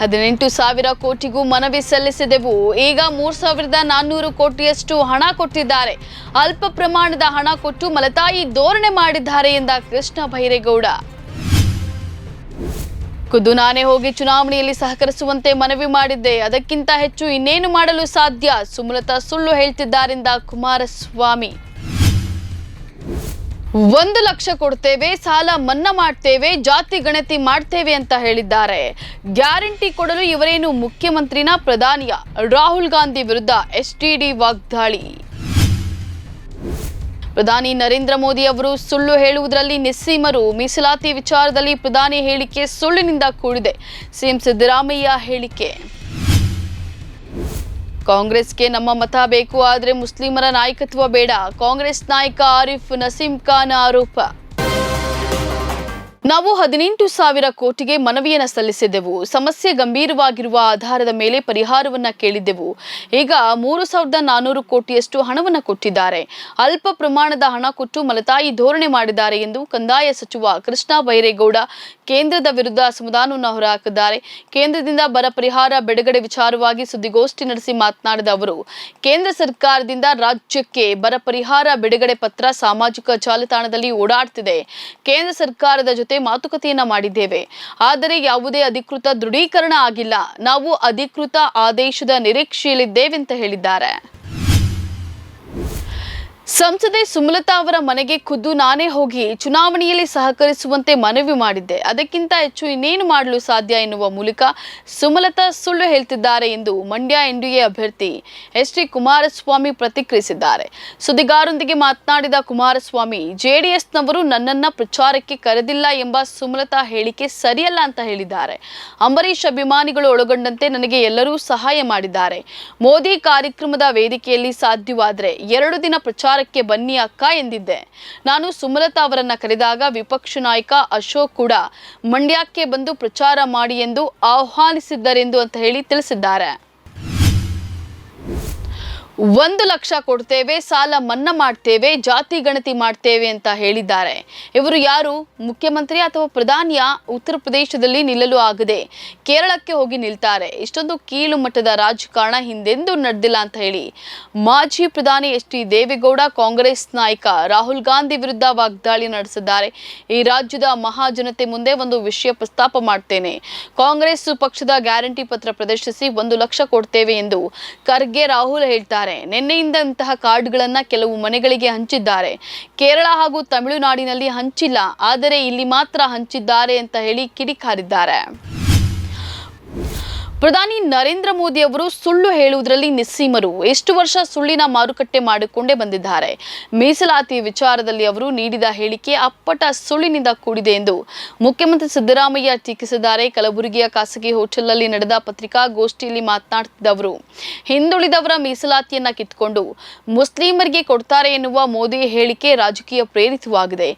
ಹದಿನೆಂಟು ಸಾವಿರ ಕೋಟಿಗೂ ಮನವಿ ಸಲ್ಲಿಸಿದೆವು. ಈಗ ಮೂರ್ ಸಾವಿರದ ನಾನ್ನೂರು ಕೋಟಿಯಷ್ಟು ಹಣ ಕೊಟ್ಟಿದ್ದಾರೆ. ಅಲ್ಪ ಪ್ರಮಾಣದ ಹಣ ಕೊಟ್ಟು ಮಲತಾಯಿ ಧೋರಣೆ ಮಾಡಿದ್ದಾರೆ ಎಂದ ಕೃಷ್ಣ ಬೈರೇಗೌಡ ಖುದ್ದು ನಾನೇ ಹೋಗಿ ಚುನಾವಣೆಯಲ್ಲಿ ಸಹಕರಿಸುವಂತೆ ಮನವಿ ಮಾಡಿದ್ದೆ. ಅದಕ್ಕಿಂತ ಹೆಚ್ಚು ಇನ್ನೇನು ಮಾಡಲು ಸಾಧ್ಯ? ಸುಮಲತಾ ಸುಳ್ಳು ಹೇಳ್ತಿದ್ದಾರೆಂದ ಕುಮಾರಸ್ವಾಮಿ. ಒಂದು ಲಕ್ಷ ಕೊಡ್ತೇವೆ, ಸಾಲ ಮನ್ನಾ ಮಾಡ್ತೇವೆ, ಜಾತಿ ಗಣತಿ ಮಾಡ್ತೇವೆ ಅಂತ ಹೇಳಿದ್ದಾರೆ. ಗ್ಯಾರಂಟಿ ಕೊಡಲು ಇವರೇನು ಮುಖ್ಯಮಂತ್ರಿನ ಪ್ರಧಾನಿಯ? ರಾಹುಲ್ ಗಾಂಧಿ ವಿರುದ್ಧ ಎಸ್ಟಿಡಿ ವಾಗ್ದಾಳಿ. ಪ್ರಧಾನಿ ನರೇಂದ್ರ ಮೋದಿ ಅವರು ಸುಳ್ಳು ಹೇಳುವುದರಲ್ಲಿ ನಿಸ್ಸೀಮರು ಮೀಸಲಾತಿ ವಿಚಾರದಲ್ಲಿ ಪ್ರಧಾನಿ ಹೇಳಿಕೆ ಸುಳ್ಳಿನಿಂದ ಕೂಡಿದೆ. ಸಿಎಂ ಸಿದ್ದರಾಮಯ್ಯ ಹೇಳಿಕೆ. ಕಾಂಗ್ರೆಸ್ಗೆ ನಮ್ಮ ಮತ ಬೇಕು ಆದರೆ ಮುಸ್ಲಿಮರ ನಾಯಕತ್ವ ಬೇಡ. ಕಾಂಗ್ರೆಸ್ ನಾಯಕ ಆರಿಫ್ ನಸೀಂ ಖಾನ್ ಆರೋಪ. ನಾವು ಹದಿನೆಂಟು ಸಾವಿರ ಕೋಟಿಗೆ ಮನವಿಯನ್ನು ಸಲ್ಲಿಸಿದ್ದೆವು. ಸಮಸ್ಯೆ ಗಂಭೀರವಾಗಿರುವ ಆಧಾರದ ಮೇಲೆ ಪರಿಹಾರವನ್ನ ಕೇಳಿದ್ದೆವು. ಈಗ ಮೂರು ಸಾವಿರದ ನಾನೂರು ಕೋಟಿಯಷ್ಟು ಹಣವನ್ನು ಕೊಟ್ಟಿದ್ದಾರೆ. ಅಲ್ಪ ಪ್ರಮಾಣದ ಹಣ ಕೊಟ್ಟು ಮಲತಾಯಿ ಧೋರಣೆ ಮಾಡಿದ್ದಾರೆ ಎಂದು ಕಂದಾಯ ಸಚಿವ ಕೃಷ್ಣ ಬೈರೇಗೌಡ ಕೇಂದ್ರದ ವಿರುದ್ಧ ಅಸಮಾಧಾನವನ್ನು ಹೊರಹಾಕಿದ್ದಾರೆ. ಕೇಂದ್ರದಿಂದ ಬರ ಪರಿಹಾರ ಬಿಡುಗಡೆ ವಿಚಾರವಾಗಿ ಸುದ್ದಿಗೋಷ್ಠಿ ನಡೆಸಿ ಮಾತನಾಡಿದ ಅವರು, ಕೇಂದ್ರ ಸರ್ಕಾರದಿಂದ ರಾಜ್ಯಕ್ಕೆ ಬರ ಪರಿಹಾರ ಬಿಡುಗಡೆ ಪತ್ರ ಸಾಮಾಜಿಕ ಜಾಲತಾಣದಲ್ಲಿ ಓಡಾಡ್ತಿದೆ. ಕೇಂದ್ರ ಸರ್ಕಾರದ ಜೊತೆ ಮಾತುಕತೆಯನ್ನ ಮಾಡಿದ್ದೇವೆ. ಆದರೆ ಯಾವುದೇ ಅಧಿಕೃತ ದೃಢೀಕರಣ ಆಗಿಲ್ಲ. ನಾವು ಅಧಿಕೃತ ಆದೇಶದ ನಿರೀಕ್ಷೆಯಲ್ಲಿದ್ದೇವೆ ಅಂತ ಹೇಳಿದ್ದಾರೆ. ಸಂಸದೆ ಸುಮಲತಾ ಅವರ ಮನೆಗೆ ಖುದ್ದು ನಾನೇ ಹೋಗಿ ಚುನಾವಣೆಯಲ್ಲಿ ಸಹಕರಿಸುವಂತೆ ಮನವಿ ಮಾಡಿದ್ದೆ. ಅದಕ್ಕಿಂತ ಹೆಚ್ಚು ಇನ್ನೇನು ಮಾಡಲು ಸಾಧ್ಯ ಎನ್ನುವ ಮೂಲಕ ಸುಮಲತಾ ಸುಳ್ಳು ಹೇಳ್ತಿದ್ದಾರೆ ಎಂದು ಮಂಡ್ಯ ಎನ್ಡಿಎ ಅಭ್ಯರ್ಥಿ ಎಸ್ ಟಿ ಕುಮಾರಸ್ವಾಮಿ ಪ್ರತಿಕ್ರಿಯಿಸಿದ್ದಾರೆ. ಸುದ್ದಿಗಾರರೊಂದಿಗೆ ಮಾತನಾಡಿದ ಕುಮಾರಸ್ವಾಮಿ, ಜೆಡಿಎಸ್ನವರು ನನ್ನನ್ನ ಪ್ರಚಾರಕ್ಕೆ ಕರೆದಿಲ್ಲ ಎಂಬ ಸುಮಲತಾ ಹೇಳಿಕೆ ಸರಿಯಲ್ಲ ಅಂತ ಹೇಳಿದ್ದಾರೆ. ಅಂಬರೀಷ್ ಅಭಿಮಾನಿಗಳು ಒಳಗೊಂಡಂತೆ ನನಗೆ ಎಲ್ಲರೂ ಸಹಾಯ ಮಾಡಿದ್ದಾರೆ. ಮೋದಿ ಕಾರ್ಯಕ್ರಮದ ವೇದಿಕೆಯಲ್ಲಿ ಸಾಧ್ಯವಾದರೆ ಎರಡು ದಿನ ಪ್ರಚಾರಕ್ಕೆ ಬನ್ನಿ ಅಕ್ಕ ಎಂದಿದ್ದೆ. ನಾನು ಸುಮಲತಾ ಅವರನ್ನ ಕರೆದಾಗ ವಿಪಕ್ಷ ನಾಯಕ ಅಶೋಕ್ ಕೂಡ ಮಂಡ್ಯಕ್ಕೆ ಬಂದು ಪ್ರಚಾರ ಮಾಡಿ ಎಂದು ಆಹ್ವಾನಿಸಿದ್ದರೆಂದು ಅಂತ ಹೇಳಿ ತಿಳಿಸಿದ್ದಾರೆ. ಒಂದು ಲಕ್ಷ ಕೊಡ್ತೇವೆ, ಸಾಲ ಮನ್ನಾ ಮಾಡ್ತೇವೆ, ಜಾತಿ ಗಣತಿ ಮಾಡ್ತೇವೆ ಅಂತ ಹೇಳಿದ್ದಾರೆ. ಇವರು ಯಾರು? ಮುಖ್ಯಮಂತ್ರಿ ಅಥವಾ ಪ್ರಧಾನಿಯ? ಉತ್ತರ ಪ್ರದೇಶದಲ್ಲಿ ನಿಲ್ಲಲು ಆಗದೆ ಕೇರಳಕ್ಕೆ ಹೋಗಿ ನಿಲ್ತಾರೆ. ಇಷ್ಟೊಂದು ಕೀಳು ಮಟ್ಟದ ರಾಜಕಾರಣ ಹಿಂದೆಂದೂ ನಡೆದಿಲ್ಲ ಅಂತ ಹೇಳಿ ಮಾಜಿ ಪ್ರಧಾನಿ ಎಚ್ ಟಿ ದೇವೇಗೌಡ, ಕಾಂಗ್ರೆಸ್ ನಾಯಕ ರಾಹುಲ್ ಗಾಂಧಿ ವಿರುದ್ಧ ವಾಗ್ದಾಳಿ ನಡೆಸಿದ್ದಾರೆ. ಈ ರಾಜ್ಯದ ಮಹಾಜನತೆ ಮುಂದೆ ಒಂದು ವಿಷಯ ಪ್ರಸ್ತಾಪ ಮಾಡ್ತೇನೆ. ಕಾಂಗ್ರೆಸ್ ಪಕ್ಷದ ಗ್ಯಾರಂಟಿ ಪತ್ರ ಪ್ರದರ್ಶಿಸಿ ಒಂದು ಲಕ್ಷ ಕೊಡ್ತೇವೆ ಎಂದು ಖರ್ಗೆ ರಾಹುಲ್ ಹೇಳ್ತಾರೆ. ನಿನ್ನೆಯಿಂದ ಇಂತಹ ಕಾರ್ಡ್ಗಳನ್ನ ಕೆಲವು ಮನೆಗಳಿಗೆ ಹಂಚಿದ್ದಾರೆ. ಕೇರಳ ಹಾಗೂ ತಮಿಳುನಾಡಿನಲ್ಲಿ ಹಂಚಿಲ್ಲ. ಆದರೆ ಇಲ್ಲಿ ಮಾತ್ರ ಹಂಚಿದ್ದಾರೆ ಅಂತ ಹೇಳಿ ಕಿಡಿಕಾರಿದ್ದಾರೆ. ಪ್ರಧಾನಿ ನರೇಂದ್ರ ಮೋದಿ ಅವರು ಸುಳ್ಳು ಹೇಳುವುದರಲ್ಲಿ ನಿಸ್ಸೀಮರು. ಎಷ್ಟು ವರ್ಷ ಸುಳ್ಳಿನ ಮಾರುಕಟ್ಟೆ ಮಾಡಿಕೊಂಡೇ ಬಂದಿದ್ದಾರೆ. ಮೀಸಲಾತಿ ವಿಚಾರದಲ್ಲಿ ಅವರು ನೀಡಿದ ಹೇಳಿಕೆ ಅಪ್ಪಟ ಸುಳ್ಳಿನಿಂದ ಕೂಡಿದೆ ಎಂದು ಮುಖ್ಯಮಂತ್ರಿ ಸಿದ್ದರಾಮಯ್ಯ ಟೀಕಿಸಿದ್ದಾರೆ. ಕಲಬುರಗಿಯ ಖಾಸಗಿ ಹೋಟೆಲ್ನಲ್ಲಿ ನಡೆದ ಪತ್ರಿಕಾಗೋಷ್ಠಿಯಲ್ಲಿ ಮಾತನಾಡುತ್ತಿದ್ದ ಅವರು, ಹಿಂದುಳಿದವರ ಮೀಸಲಾತಿಯನ್ನ ಕಿತ್ಕೊಂಡು ಮುಸ್ಲಿಮರಿಗೆ ಕೊಡ್ತಾರೆ ಎನ್ನುವ ಮೋದಿ ಹೇಳಿಕೆ ರಾಜಕೀಯ ಪ್ರೇರಿತವಾಗಿದೆ.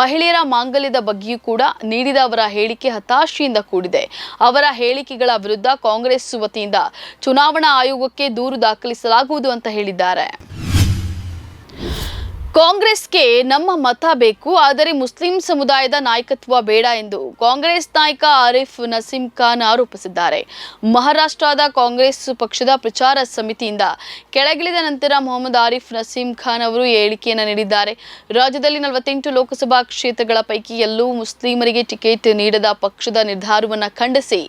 ಮಹಿಳೆಯರ ಮಾಂಗಲ್ಯದ ಬಗ್ಗೆಯೂ ಕೂಡ ನೀಡಿದ ಅವರ ಹೇಳಿಕೆ ಹತಾಶೆಯಿಂದ ಕೂಡಿದೆ. ಅವರ ಹೇಳಿಕೆಗಳ ವಿರುದ್ಧ ಕಾಂಗ್ರೆಸ್ ವತಿಯಿಂದ ಚುನಾವಣಾ ಆಯೋಗಕ್ಕೆ ದೂರು ದಾಖಲಿಸಲಾಗುವುದು ಅಂತ ಹೇಳಿದ್ದಾರೆ. ಕಾಂಗ್ರೆಸ್ಗೆ ನಮ್ಮ ಮತ ಬೇಕು, ಆದರೆ ಮುಸ್ಲಿಂ ಸಮುದಾಯದ ನಾಯಕತ್ವ ಬೇಡ ಎಂದು ಕಾಂಗ್ರೆಸ್ ನಾಯಕ ಆರಿಫ್ ನಸೀಂ ಖಾನ್ ಆರೋಪಿಸಿದ್ದಾರೆ. ಮಹಾರಾಷ್ಟ್ರದ ಕಾಂಗ್ರೆಸ್ ಪಕ್ಷದ ಪ್ರಚಾರ ಸಮಿತಿಯಿಂದ ಕೆಳಗಿಳಿದ ನಂತರ ಮೊಹಮ್ಮದ್ ಆರಿಫ್ ನಸೀಂ ಖಾನ್ ಅವರು ಹೇಳಿಕೆಯನ್ನು ನೀಡಿದ್ದಾರೆ. ರಾಜ್ಯದಲ್ಲಿ ನಲವತ್ತೆಂಟು ಲೋಕಸಭಾ ಕ್ಷೇತ್ರಗಳ ಪೈಕಿ ಎಲ್ಲೂ ಮುಸ್ಲಿಮರಿಗೆ ಟಿಕೆಟ್ ನೀಡದ ಪಕ್ಷದ ನಿರ್ಧಾರವನ್ನು ಖಂಡಿಸಿ,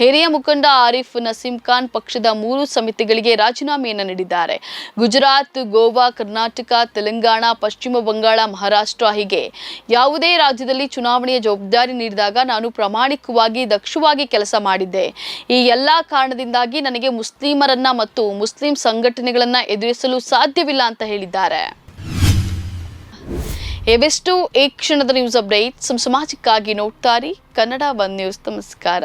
ಹಿರಿಯ ಮುಖಂಡ ಆರಿಫ್ ನಸೀಂ ಖಾನ್ ಪಕ್ಷದ ಮೂರು ಸಮಿತಿಗಳಿಗೆ ರಾಜೀನಾಮೆಯನ್ನು ನೀಡಿದ್ದಾರೆ. ಗುಜರಾತ್, ಗೋವಾ, ಕರ್ನಾಟಕ, ತೆಲಂಗಾಣ ಪಶ್ಚಿಮ ಬಂಗಾಳ, ಮಹಾರಾಷ್ಟ್ರ ಹೀಗೆ ಯಾವುದೇ ರಾಜ್ಯದಲ್ಲಿ ಚುನಾವಣೆಯ ಜವಾಬ್ದಾರಿ ನೀಡಿದಾಗ ನಾನು ಪ್ರಾಮಾಣಿಕವಾಗಿ, ದಕ್ಷವಾಗಿ ಕೆಲಸ ಮಾಡಿದ್ದೆ. ಈ ಎಲ್ಲಾ ಕಾರಣದಿಂದಾಗಿ ನನಗೆ ಮುಸ್ಲಿಮರನ್ನ ಮತ್ತು ಮುಸ್ಲಿಂ ಸಂಘಟನೆಗಳನ್ನ ಎದುರಿಸಲು ಸಾಧ್ಯವಿಲ್ಲ ಅಂತ ಹೇಳಿದ್ದಾರೆ. ಇವೆಷ್ಟು ಈ ಕ್ಷಣದ ನ್ಯೂಸ್ ಅಪ್ಡೇಟ್. ಸಮಾಜಕ್ಕಾಗಿ ನೋಡ್ತಾರಿ ಕನ್ನಡ ಒನ್ ನ್ಯೂಸ್. ನಮಸ್ಕಾರ.